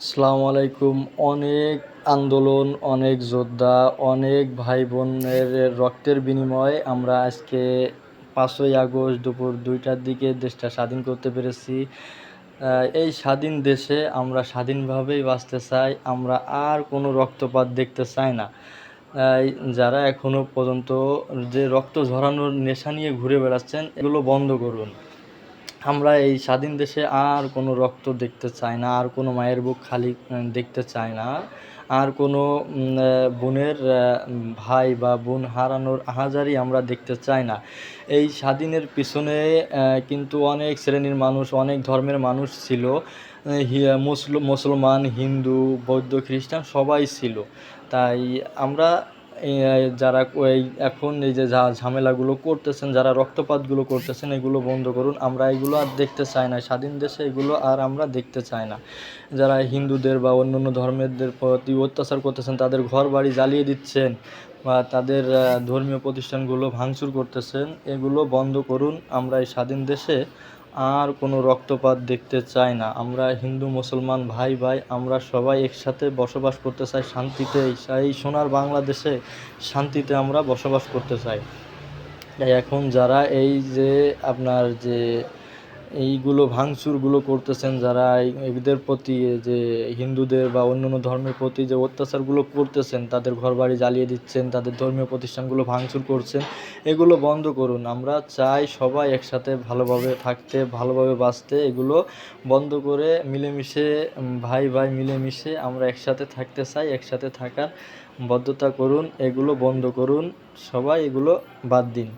আসসালামু আলাইকুম। অনেক আন্দোলন, অনেক যোদ্ধা, অনেক ভাই বোনের রক্তের বিনিময়ে আমরা আজকে পাঁচই আগস্ট দুপুর দুইটার দিকে দেশটা স্বাধীন করতে পেরেছি। এই স্বাধীন দেশে আমরা স্বাধীনভাবেই বাঁচতে চাই, আমরা আর কোনো রক্তপাত দেখতে চাই না। যারা এখনও পর্যন্ত যে রক্ত ঝরানোর নেশা নিয়ে ঘুরে বেড়াচ্ছেন, এগুলো বন্ধ করুন। আমরা এই স্বাধীন দেশে আর কোনো রক্ত দেখতে চাই না, আর কোনো মায়ের বুক খালি দেখতে চাই না। আর কোনো বোনের ভাই বা বোন হারানোর আহাজারি আমরা দেখতে চাই না। এই স্বাধীনের পিছনে কিন্তু অনেক শ্রেণির মানুষ, অনেক ধর্মের মানুষ ছিল। মুসল- মুসলমান, হিন্দু, বৌদ্ধ, খ্রিস্টান সবাই ছিল। তাই আমরা যারা এই এখন এই যে যা ঝামেলাগুলো করতেছেন, যারা রক্তপাতগুলো করতেছেন, এগুলো বন্ধ করুন। আমরা এগুলো আর দেখতে চাই না। স্বাধীন দেশে এগুলো আর আমরা দেখতে চাই না। যারা হিন্দুদের বা অন্য অন্য ধর্মেরদের প্রতি অত্যাচার করতেছেন, তাদের ঘর বাড়ি জ্বালিয়ে দিচ্ছেন বা তাদের ধর্মীয় প্রতিষ্ঠানগুলো ভাঙচুর করতেছেন, এগুলো বন্ধ করুন। আমরা এই স্বাধীন দেশে আর কোনো রক্তপাত দেখতে চাই না। আমরা হিন্দু, মুসলমান, ভাই ভাই, আমরা সবাই একসাথে বসবাস করতে চাই শান্তিতে। এই সোনার বাংলাদেশে শান্তিতে আমরা বসবাস করতে চাই। এখন যারা এই যে আপনার যে এইগুলো ভাঙচুরগুলো করতেছেন যারা, এদের প্রতি যে হিন্দুদের বা অন্য অন্য ধর্মের প্রতি যে অত্যাচারগুলো করতেছেন, তাদের ঘরবাড়ি জ্বালিয়ে দিচ্ছেন, তাদের ধর্মীয় প্রতিষ্ঠানগুলো ভাঙচুর করছেন, এগুলো বন্ধ করুন। আমরা চাই সবাই একসাথে ভালোভাবে থাকতে, ভালোভাবে বাঁচতে, এগুলো বন্ধ করে মিলেমিশে ভাই ভাই মিলেমিশে আমরা একসাথে থাকতে চাই, একসাথে থাকার বদ্ধতা করুন, এগুলো বন্ধ করুন, সবাই এগুলো বাদ দিন।